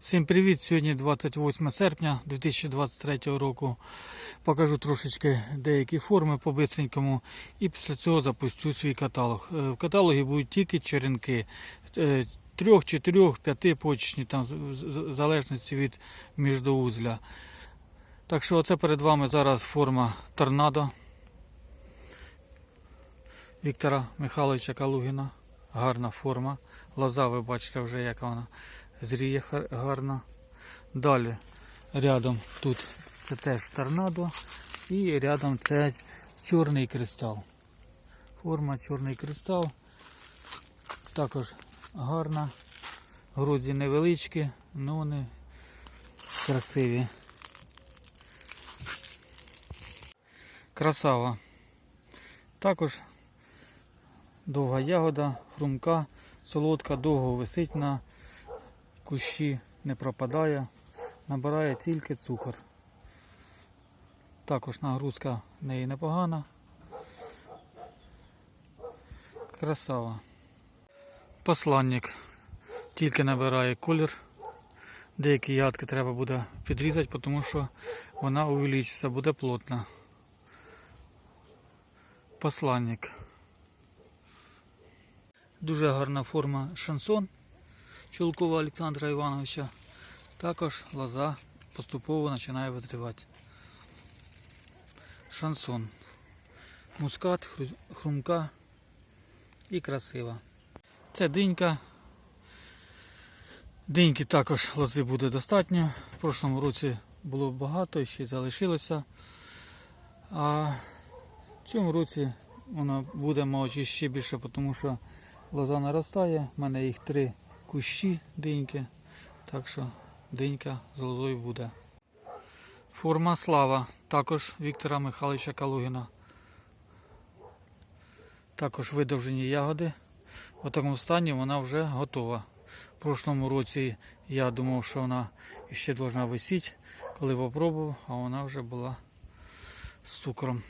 Всім привіт! Сьогодні 28 серпня 2023 року. Покажу трошечки деякі форми по бистренькому і після цього запустю свій каталог. Е, В каталогі будуть тільки черенки. Е, Трьох, чотирьох, п'яти почечні, там в залежності від міждоузля. Так що оце перед вами зараз форма торнадо Віктора Михайловича Калугіна. Гарна форма. Лоза, ви бачите вже, яка вона зріє гарно. Далі рядом тут це теж торнадо. І рядом це чорний кристал. Форма чорний кристал. Також гарна. Грудзі невеличкі, але вони красиві. Красава. Також довга ягода, хрумка, солодка, довго висить на кущі, не пропадає, набирає тільки цукор. Також нагрузка неї непогана. Красава. Посланник тільки набирає колір. Деякі ягодки треба буде підрізати, тому що вона увеличиться, буде плотна. Посланник. Дуже гарна форма шансон Чулкова Олександра Івановича. Також лоза поступово починає визрівати. Шансон. Мускат, хрумка і красива. Це динька. Диньки також лози буде достатньо. В прошлому році було багато, ще й залишилося. А в цьому році вона буде, мабуть, ще більше, тому що лоза наростає. У мене їх три кущі диньки. Так що динька з лозою буде. Форма слава також Віктора Михайловича Калугіна. Також видовжені ягоди. В такому стані вона вже готова. В прошлому році я думав, що вона ще повинна висіти, коли попробував, а вона вже була з цукром.